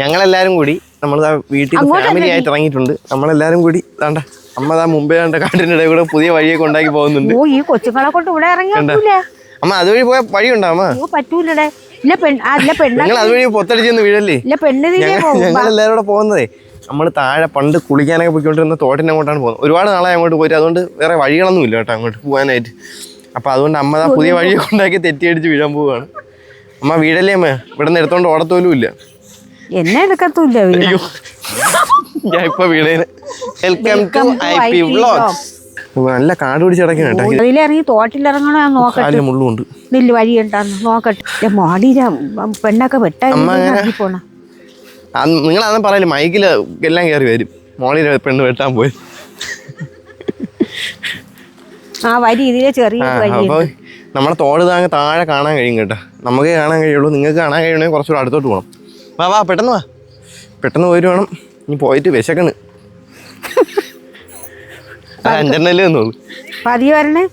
ഞങ്ങളെല്ലാരും കൂടി നമ്മൾ വീട്ടിൽ ഫാമിലി ആയിട്ട് ഇറങ്ങിയിട്ടുണ്ട്. നമ്മളെല്ലാരും കൂടി വേണ്ട അമ്മ ദാ മുമ്പേ കണ്ട കാട്ടിന്റെ ഇടയിൽ കൂടെ പുതിയ വഴിയൊക്കെ ഉണ്ടാക്കി പോകുന്നുണ്ട്. ഓ ഈ കൊച്ചുങ്ങളെ കൊണ്ട് ഇവിടെ ഇറങ്ങി കണ്ട? അമ്മ അതുവഴി പോയ ഉണ്ടോ അമ്മ? പറ്റൂലടേ. ഇല്ല പെൺ ആ, ഇല്ല പെണ്ണ നിങ്ങൾ അതുവഴി പൊത്തടിച്ചെന്ന് വീഴല്ലേ? എല്ലാവരും കൂടെ പോകുന്നതേ. നമ്മൾ താഴെ പണ്ട് കുളിക്കാനൊക്കെ പോയിക്കൊണ്ടിരുന്ന തോട്ടിന്റെ അങ്ങോട്ടാണ് പോകുന്നത്. ഒരുപാട് നാളെ അങ്ങോട്ട് പോയിട്ട്. അതുകൊണ്ട് വേറെ വഴികളൊന്നും ഇല്ല കേട്ടോ അങ്ങോട്ട് പോകാനായിട്ട്. അപ്പം അതുകൊണ്ട് അമ്മ പുതിയ വഴിയൊക്കെ ഉണ്ടാക്കി തെറ്റിയടിച്ച് വീഴാൻ പോവുകയാണ് അമ്മ വീഴല്ലേ അമ്മ? ഇവിടെ നിന്ന് എടുത്തോണ്ട് ഓടത്തോലും ഇല്ല എന്നെ എടുക്കത്തൂല്ല വീണ. അയ്യോ ഞാൻ ഇപ്പൊ വീണേന്. Welcome to I P vlogs നല്ല കാട് പിടിച്ച് ഇത് അതിലിറങ്ങി തോട്ടിലിറങ്ങണോ ഞാൻ നോക്കട്ടെ. കാലിൽ മുള്ളുണ്ട് നെല്ല് വഴി ഉണ്ടാന്ന് നോക്കട്ടെ. മോടിര പെണ്ണൊക്കെ വെട്ടാൻ പോണ. നിങ്ങൾ അന്ന് പറയൽ മൈക്കിൽ എല്ലാം കയറി വരും. മോളിൽ പെണ്ണ് വെട്ടാൻ പോയി ആ വരി ഇതിലെ ചെറിയ അപ്പോൾ നമ്മളെ തോട് താങ്ങ് താഴെ കാണാൻ കഴിയും കേട്ടോ. നമുക്ക് കാണാൻ കഴിയുള്ളൂ നിങ്ങൾക്ക് കാണാൻ കഴിയണമെങ്കിൽ കുറച്ചുകൂടെ അടുത്തോട്ട് പോകണം വാ വാ പെട്ടെന്ന് വാ. പെട്ടെന്ന് പോയിട്ട് വേണം. ഇനി പോയിട്ട് വിശക്കണ്. അഞ്ചെണ്ണല്ലേ പതിയെ വരണേ.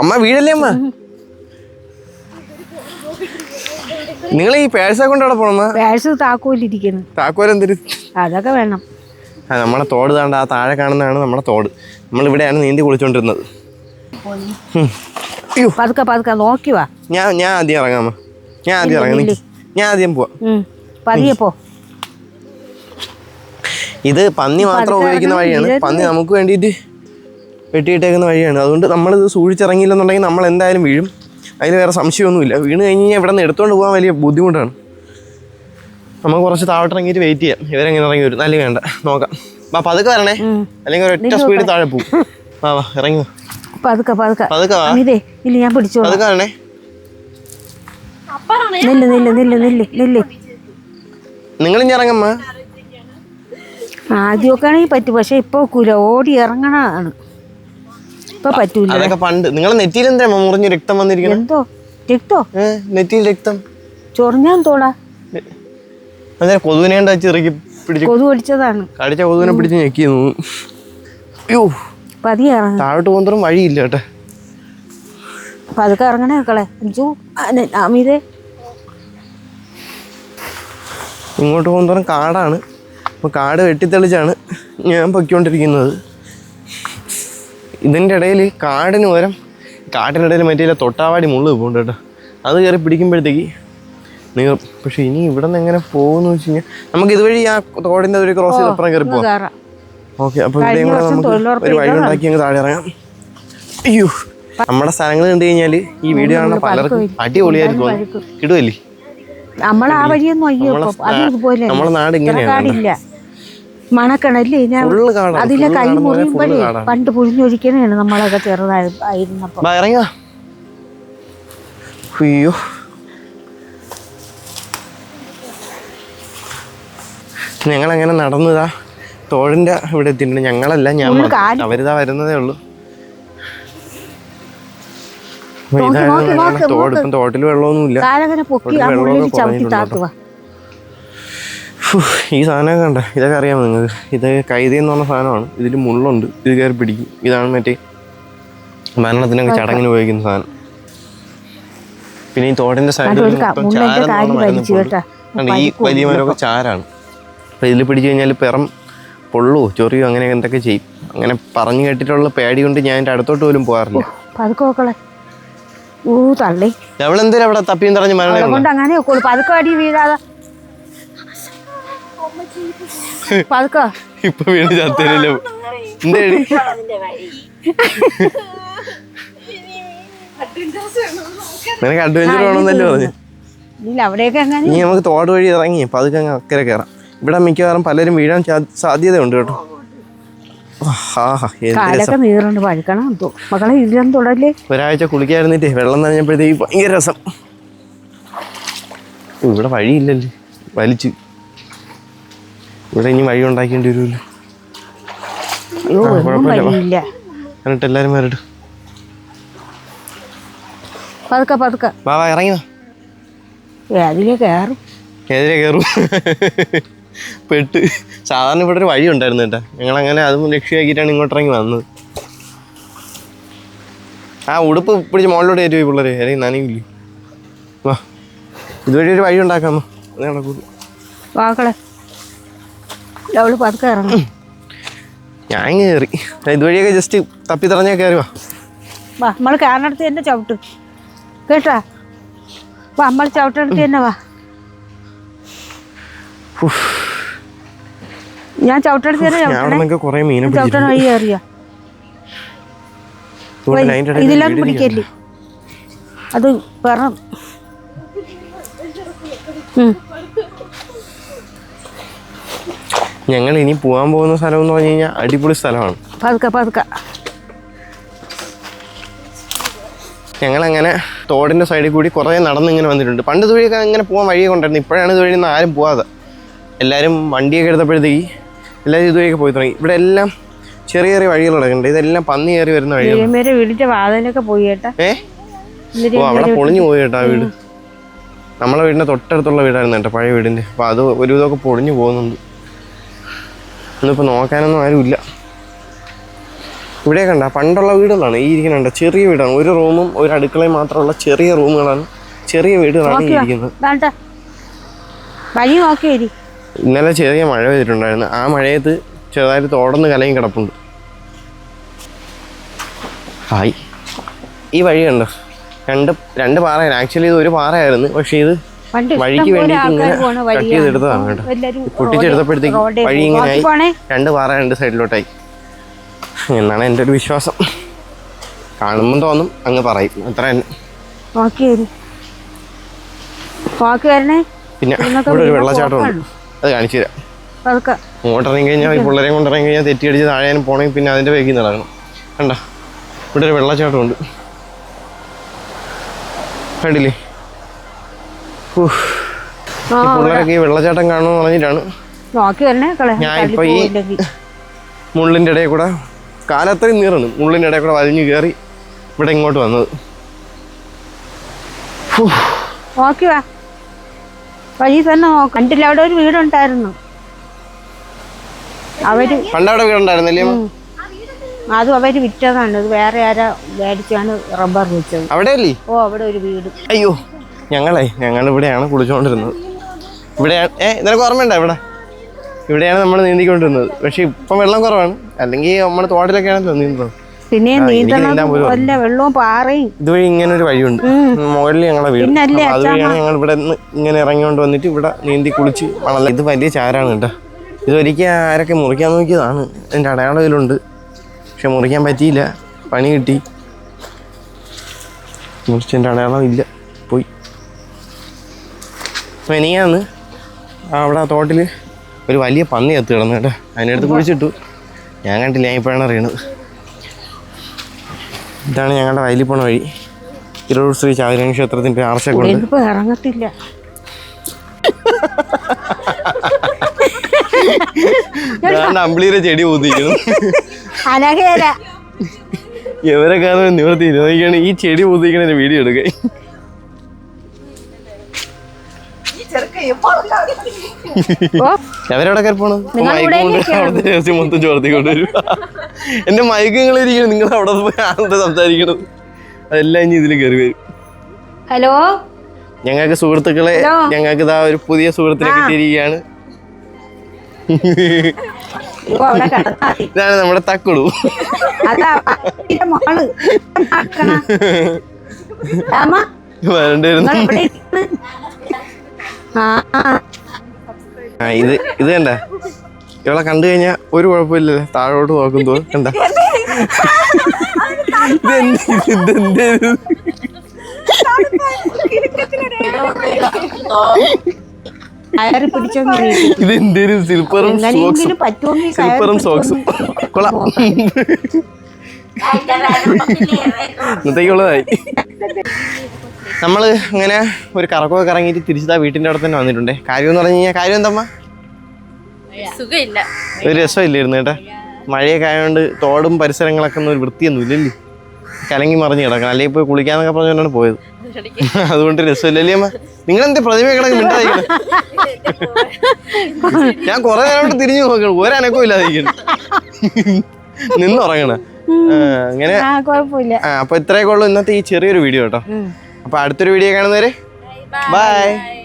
അമ്മ വീടല്ലേ അമ്മ? നിങ്ങൾ ഈ പേഴ്സ കൊണ്ട് അവിടെ പോണമ്മ പേഴ്സ് താക്കോലിരിക്കുന്നു. താക്കോലെന്തൊരു? അതൊക്കെ വേണം. ആ നമ്മളെ തോട് താണ്ട് ആ താഴെ കാണുന്നതാണ് നമ്മുടെ തോട്. നമ്മൾ ഇവിടെയാണ് നീന്തി കുളിച്ചോണ്ടിരുന്നത്. പതുക്കെ പതുക്കെ നോക്കി വാ. ഞാൻ ഞാൻ ആദ്യം ഇറങ്ങാമ ഞാൻ ആദ്യം ഇറങ്ങി. ഞാൻ ആദ്യം പോവാം. പതിയെ പോ. ഇത് പന്നി മാത്രം ഉപയോഗിക്കുന്ന വഴിയാണ്. പന്നി നമുക്ക് വേണ്ടിയിട്ട് വെട്ടിയിട്ടേക്കുന്ന വഴിയാണ്. അതുകൊണ്ട് നമ്മളിത് സൂക്ഷിച്ചിറങ്ങിയില്ലെന്നുണ്ടെങ്കിൽ നമ്മൾ എന്തായാലും വീഴും. അതിൽ വേറെ സംശയമൊന്നുമില്ല. വീണ് കഴിഞ്ഞ് കഴിഞ്ഞാൽ ഇവിടെ നിന്ന് എടുത്തുകൊണ്ട് പോകാൻ വലിയ ബുദ്ധിമുട്ടാണ്. നമുക്ക് കുറച്ച് താഴോട്ട് ഇറങ്ങിയിട്ട് വെയിറ്റ് ചെയ്യാം. ഇവരെങ്ങനെ ഇറങ്ങി വരും. നല്ല വേണ്ട. നോക്കാം. വാ പതുക്കെ വരണേ. അല്ലെങ്കിൽ ഒരൊറ്റ സ്പീഡിൽ താഴെ പോകും വാ വാ ഇറങ്ങി പതുക്കെ പതുക്കെ. പതുക്കെ വാ. ഇതേ ഇല്ല ഞാൻ പിടിച്ചോളാം. പതുക്കെ വരണേ. നില്ല് നില്ല് നില്ല് നില്ല് നില്ല്. നിങ്ങൾ ഇറങ്ങമ്മ? ആദ്യമൊക്കെ ആണെങ്കിൽ പറ്റും പക്ഷെ ഇപ്പൊ കുല ഓടി ഇറങ്ങണതാണ് ഇപ്പൊ പറ്റൂല. അതൊക്കെ പണ്ട് നിങ്ങൾ നെറ്റിയിൽ എന്താ മുറിഞ്ഞ് രക്തം വന്നിരിക്കുന്നത് എന്തോ? രക്തോ? നെറ്റിയിൽ രക്തം. ചൊറിഞ്ഞാൻ തോടാ അതെ കൊതുവിനെ കൊണ്ട് വെച്ച് ഇറക്കി പിടിച്ച് കൊതു അടിച്ചതാണ്. കടിച്ച കൊതുവിനെ പിടിച്ച് ഞെക്കി അയ്യോ പതിയെ. ഇറങ്ങ താഴോട്ട് പോകുന്നതും വഴിയില്ല കേട്ടെ. പതുക്കെ ഇറങ്ങണേ മക്കളെ. അഞ്ചു. അമീതേ ഇങ്ങോട്ട് പോകുന്നതോറും കാടാണ്. അപ്പോൾ കാട് വെട്ടിത്തെളിച്ചാണ് ഞാൻ പൊയ്ക്കൊണ്ടിരിക്കുന്നത്. ഇതിന്റെ ഇടയിൽ കാടിന് പകരം കാട്ടിനിടയിൽ മറ്റേ തൊട്ടാവാടി മുള്ളു പോകുന്നുണ്ട് കേട്ടോ. അത് കയറി പിടിക്കുമ്പോഴത്തേക്ക് നീറും പക്ഷെ ഇനി ഇവിടെ നിന്ന് എങ്ങനെ പോകുന്ന വെച്ച് കഴിഞ്ഞാൽ നമുക്ക് ഇതുവഴി ആ തോടിന്റെ ഒരു ക്രോസ് ചെയ്ത് അപ്പുറം കയറി പോകാം ഓക്കെ അപ്പോൾ ഇവിടെയും കൂടെ നമുക്ക് ഒരു വഴി ഉണ്ടാക്കി അങ്ങ് താഴെ ഇറങ്ങാം. അയ്യോ. നമ്മുടെ സ്ഥലങ്ങൾ കണ്ടു കഴിഞ്ഞാൽ ഈ വീഡിയോ കാണുന്ന പലർക്കും അടിപൊളിയായിരിക്കും. കിടുവല്ലേ? നമ്മൾ ആ വഴിയൊന്നും അയ്യോ നമ്മളെ ഇപ്പൊ. അത് നമ്മളെ നാട് ഇങ്ങനെയാണ്. മണക്കണല്ലേ? ഞാൻ അതിലെ കൈ മുറിയുമ്പോഴേ പണ്ട് പുഴിഞ്ഞൊഴിക്കണേണ് നമ്മളൊക്കെ ചെറുതായിരുന്നപ്പോ ഇറങ്ങാ. അയ്യോ. ഞങ്ങളങ്ങനെ നടന്നതാ. തോഴിന്റെ ഇവിടെ എത്തിയിട്ടുണ്ട്. ഞങ്ങളല്ല ഞാൻ. അവരിതാ വരുന്നതേ ഉള്ളൂ. ഈ സാധനം കണ്ട? ഇതൊക്കെ അറിയാമോ നിങ്ങൾക്ക്? ഇത് കൈതി എന്ന് പറഞ്ഞ സാധനമാണ്. ഇതിൽ മുള്ളുണ്ട്. ഇത് കയറി പിടിക്കും. ഇതാണ് മറ്റേ മരണത്തിനൊക്കെ ചടങ്ങിന് ഉപയോഗിക്കുന്ന സാധനം. പിന്നെ ഈ തോടിന്റെ സൈഡിൽ ഈ വലിയ മരമൊക്കെ ചാരാണ്. അപ്പൊ ഇതിൽ പിടിച്ചു കഴിഞ്ഞാൽ പിറം പൊള്ളോ ചൊറിയോ? അങ്ങനെ എന്തൊക്കെ ചെയ്യും. അങ്ങനെ പറഞ്ഞു കേട്ടിട്ടുള്ള പേടി കൊണ്ട് ഞാൻ എന്റെ അടുത്തോട്ട് പോലും പോകാറില്ല. ഊ തള്ളി. അവളെന്തിനാ അവിടെ തപ്പിയും തറഞ്ഞ് മരണം കൊണ്ട് അങ്ങനെ നോക്കുള്ളൂ പതുക്കെ അടി വീഴാതെ. പതുക്കെ. ഇപ്പൊ വീണ് ചത്തേനല്ലോ എന്തേടി നിനക്ക് അഡ്വഞ്ചർ വേണമെന്നല്ലേ പറഞ്ഞു. ഇല്ല അവിടെയൊക്കെ അങ്ങനെ ഇനി നമുക്ക് തോട് വഴി ഇറങ്ങി. പതുക്കെ അങ്ങ് അക്കരെ കയറാം. ഇവിടെ മിക്കവാറും പലരും വീഴാൻ സാധ്യതയുണ്ട് കേട്ടോ. കാലൊക്കെ നീറുണ്ട് പഴുക്കണം എന്തോ. മക്കളെ ഇതിലൊന്നും തുടല്ലേ ഒരാഴ്ച കുളിക്കായിരുന്നിട്ടേ വെള്ളം നനഞ്ഞപ്പോഴത്തേക്ക് ഭയങ്കര രസം. ഇവിടെ വഴിയില്ലല്ലേ? വലിച്ചു. ഇവിടെ ഇനി വഴി ഉണ്ടാക്കേണ്ടി വരുമല്ലോ. എന്നിട്ട് എല്ലാരും വരട്ടെ പതുക്കെ പതുക്കെ. വാ വാ ഇറങ്ങി വാ. ഏ, അതിലേ കയറും? ഏതിലേ കയറും? പെട്ട് സാധാരണ ഇവിടെ ഒരു വഴി ഉണ്ടായിരുന്നു കേട്ടോ. ഞങ്ങളങ്ങനെ അതും ലക്ഷ്യമാക്കിയിട്ടാണ് ഇങ്ങോട്ട് ഇറങ്ങി വന്നത്. ആ ഉടുപ്പ് പിടിച്ച് മുകളിലോട്ട് കയറ്റി പോയി പിള്ളേരെ. അല്ലെങ്കിൽ നനയില്ലേ? വാ. ഇതുവഴി ഒരു വഴി ഉണ്ടാക്കാമോ അത് നടക്കൂല വാക്കളെ അവൾ പതുക്കെ ഇറങ്ങും. ഞാൻ കയറി ഇതുവഴിയൊക്കെ ജസ്റ്റ് തപ്പി തറഞ്ഞാൽ കയറി വാ. വാ നമ്മൾ കാറിനടുത്ത് തന്നെ ചവിട്ട്. കേട്ടാ? വാ നമ്മൾ ചവിട്ടടുത്ത് തന്നെ വാ. ഞാൻ ചവിട്ടടുത്ത് കുറേ ചവിട്ടണ വഴി കയറിയാ ഇടയിൽ ഇതിലൊന്നും പിടിക്കല്ലേ? അത് പറ. ഞങ്ങൾ ഇനി പോകാൻ പോകുന്ന സ്ഥലം എന്ന് പറഞ്ഞു കഴിഞ്ഞാൽ അടിപൊളി സ്ഥലമാണ്. പതുക്കെ പതുക്കെ. ഞങ്ങളങ്ങനെ തോടിന്റെ സൈഡിൽ കൂടി കുറേ നടന്ന് ഇങ്ങനെ വന്നിട്ടുണ്ട്. പണ്ട് ഇതുവഴിയൊക്കെ ഇങ്ങനെ പോകാൻ വഴിയൊക്കെ ഉണ്ടായിരുന്നു. ഇപ്പോഴാണ് ഇതുവഴി ഒന്നും ആരും പോവാതെ. എല്ലാവരും വണ്ടിയൊക്കെ എടുത്തപ്പോഴത്തേക്ക് എല്ലാവരും ഇതുവഴിയൊക്കെ പോയി തുടങ്ങി. ഇവിടെ എല്ലാം ചെറിയ ചെറിയ വഴികൾ കിടക്കുന്നുണ്ട് ഇതെല്ലാം പന്നി കയറി വരുന്ന വഴിയാണ് പൊളിഞ്ഞു വീടിന്റെ വാതിലൊക്കെ പോയി കേട്ടാ. ഏ? ഓ അവിടെ പൊളിഞ്ഞു പോയി കേട്ടാ വീട്. നമ്മളെ വീടിന്റെ തൊട്ടടുത്തുള്ള വീടായിരുന്നു കേട്ടോ പഴയ വീടിന്റെ. അപ്പൊ അത് ഒരു ഇതൊക്കെ പൊളിഞ്ഞു പോകുന്നുണ്ട്. ഇന്നിപ്പോ നോക്കാനൊന്നും ആരുമില്ല ഇവിടെ കണ്ട പണ്ടുള്ള വീടുകളാണ് ഈ ഇരിക്കുന്നുണ്ട് ചെറിയ വീടാണ്. ഒരു റൂമും ഒരു അടുക്കളയും മാത്രമുള്ള ചെറിയ റൂമുകളാണ്. ചെറിയ വീടുകളാണ് ഇരിക്കുന്നത്. വഴി ഇന്നലെ ചെറിയ മഴ പെയ്തിട്ടുണ്ടായിരുന്നു. ആ മഴയത്ത് ചെറുതായിട്ട് തോടന്ന് കലയും കിടപ്പുണ്ട്. ഹായ്. ഈ വഴി കണ്ടോ? രണ്ട് രണ്ട് പാറയാണ്. ആക്ച്വലി ഇത് ഒരു പാറയായിരുന്നു. പക്ഷേ ഇത് വഴിക്ക് വേണ്ടി ഇങ്ങനെ കട്ട്. ചെയ്തെടുത്തതാണ് പൊട്ടിച്ചെടുത്തപ്പോഴത്തേക്ക് വഴി ഇങ്ങനെ ഇങ്ങനെയായി രണ്ട് പാറ രണ്ട് സൈഡിലോട്ടായി. എന്നാണ് എന്റെ ഒരു വിശ്വാസം. കാണുമ്പോൾ തോന്നും അങ്ങ് പറയും. അത്ര തന്നെ. പിന്നെ ഇവിടെ ഒരു വെള്ളച്ചാട്ടമുണ്ട് അത് കാണിച്ചു തരാം. ഇറങ്ങി കഴിഞ്ഞാൽ ഈ പിള്ളേരെയും കൊണ്ട് ഇറങ്ങി കഴിഞ്ഞാൽ തെറ്റിയടിച്ച് താഴെയാനും പോണെങ്കിൽ പിന്നെ അതിന്റെ വേഗം നടക്കണം കണ്ട? ഇവിടെ ഒരു വെള്ളച്ചാട്ടമുണ്ട്. കണ്ടില്ലേ? പിള്ളേരൊക്കെ ഈ വെള്ളച്ചാട്ടം കാണുമെന്ന് പറഞ്ഞിട്ടാണ്. ഞാൻ ഇപ്പൊ ഈ മുള്ളിന്റെ ഇടയിൽ കൂടെ കാലത്രയും നീറാണ് മുള്ളിന്റെ ഇടയിൽ കൂടെ വലിഞ്ഞു കയറി ഇവിടെ ഇങ്ങോട്ട് വന്നത്. ഓക്കെ വാ. വഴി തന്നെ നോക്കാം. കണ്ടില്ല അവിടെ ഒരു വീടുണ്ടായിരുന്നു. അവർ പണ്ടവിടെ വീടുണ്ടായിരുന്നില്ലേ? അതും അവർ വിറ്റതാണ്. ഇത് വേറെ ആരാ മേടിച്ചാണ് റബ്ബർ വെച്ചത്. അവിടെയല്ലേ ഓ അവിടെ ഒരു വീട്. അയ്യോ ഞങ്ങളെ ഞങ്ങൾ ഇവിടെയാണ് കുളിച്ചുകൊണ്ടിരുന്നത് ഇവിടെയാണ് ഏ നിനക്ക് ഓർമ്മയുണ്ടോ ഇവിടെ? ഇവിടെയാണ് നമ്മൾ നീന്തിക്കൊണ്ടിരുന്നത്. പക്ഷെ ഇപ്പം വെള്ളം കുറവാണ്. അല്ലെങ്കിൽ നമ്മുടെ തോട്ടിലൊക്കെയാണല്ലോ നീന്തുന്നത് പിന്നെ നീന്തണം. വല്ല വെള്ളവും പാറയും. ഇതുവഴി ഇങ്ങനെ ഒരു വഴിയുണ്ട് മുകളിൽ ഞങ്ങളെ വീട് അതുവഴിയാണ് ഞങ്ങൾ ഇവിടെ ഇങ്ങനെ ഇറങ്ങിക്കൊണ്ട് വന്നിട്ട് ഇവിടെ നീന്തി കുളിച്ച് മണൽ ഇത് വലിയ ചാരാണ് കേട്ടോ. ഇതൊരിക്കൽ ആരൊക്കെ മുറിക്കാൻ നോക്കിയതാണ്. എന്റെ അടയാളം ഇതിലുണ്ട് പക്ഷെ മുറിക്കാൻ പറ്റിയില്ല. പണി കിട്ടി. മുറിച്ചതിന്റെ അടയാളം ഇല്ല. പോയി. മെനിയാന്ന് അവിടെ തോട്ടിൽ ഒരു വലിയ പന്നി എത്തി കിടന്നു കേട്ടോ. അതിനടുത്ത് കുഴിച്ചിട്ടു. ഞാൻ കണ്ടില്ല ഞാൻ ഇപ്പോഴാണ് അറിയണത്. ഇതാണ് ഞങ്ങളുടെ വയലിൽ പോണ വഴി. തിരൂർ ശ്രീ ചാതിരാണി ക്ഷേത്രത്തിന്റെ ആർച്ചൊക്കെ ഉണ്ട് ഇതിപ്പോ ഇറങ്ങത്തില്ല. അമ്പിളിയുടെ ചെടി എവരെ കാരണം നിവർത്തി നോക്കിയാണ് ഈ ചെടി ഊതിക്കണ വീഡിയോ എടുക്കുക. അവിടുത്തെ രഹസ്യം മൊത്തം ചോർത്തിക്കൊണ്ട് വരും. എന്റെ മൈക്ക് നിങ്ങൾ ഇരിക്കണം നിങ്ങൾ അവിടെ പോയി സംസാരിക്കണത് അതെല്ലാം ഇനി ഇതിൽ കയറി വരും. ഹലോ? ഞങ്ങൾക്ക് സുഹൃത്തുക്കളെ ഞങ്ങൾക്ക് ഇതാ ഒരു പുതിയ സുഹൃത്തിനെ കിട്ടിയിരിക്കുകയാണ്. ഇതാണ് നമ്മുടെ തക്കുളു അതാ ഇത് ഇത് കണ്ടേ? ഇവളെ കണ്ടു കഴിഞ്ഞാ ഒരു കുഴപ്പമില്ലല്ലേ. താഴോട്ട് നോക്കുമ്പോ കണ്ട. ഇതെന്തേലും സിൽപ്പറും സിൽപ്പറും സോക്സും കൊള്ളാം. ഇന്നത്തേക്കുള്ളതായി. നമ്മൾ ഇങ്ങനെ ഒരു കറക്കമൊക്കെ കറങ്ങിയിട്ട് തിരിച്ചതാ വീട്ടിന്റെ അവിടെ തന്നെ വന്നിട്ടുണ്ട്. കാര്യം എന്ന് പറഞ്ഞു കഴിഞ്ഞാൽ കാര്യം എന്തമ്മ? സുഖമില്ല. ഒരു രസമില്ലായിരുന്നു കേട്ടാ. മഴയൊക്കെ ആയതുകൊണ്ട് തോടും പരിസരങ്ങളൊക്കെ ഒന്നും ഒരു വൃത്തിയൊന്നും ഇല്ലല്ലേ? കലങ്ങി മറിഞ്ഞ് കിടക്കണം. അല്ലെങ്കിൽ പോയി കുളിക്കാന്നൊക്കെ പറഞ്ഞുകൊണ്ടാണ് പോയത്. അതുകൊണ്ട് രസമില്ലല്ലേ അമ്മ? നിങ്ങൾ എന്ത് പ്രതിമ കിടക്ക് മിണ്ടായിരിക്കണം ഞാൻ കുറെ നേരം തിരിഞ്ഞു നോക്കണം ഒരനക്കവും ഇല്ലാതിരിക്കണം. നിന്നുറങ്ങണ അങ്ങനെ ആ കുഴപ്പമില്ല. ആ അപ്പൊ ഇത്രയൊക്കെ ഉള്ളൂ ഇന്നത്തെ ഈ ചെറിയൊരു വീഡിയോ കേട്ടോ. അപ്പൊ അടുത്തൊരു വീഡിയോ കാണുന്നവരെ ബൈ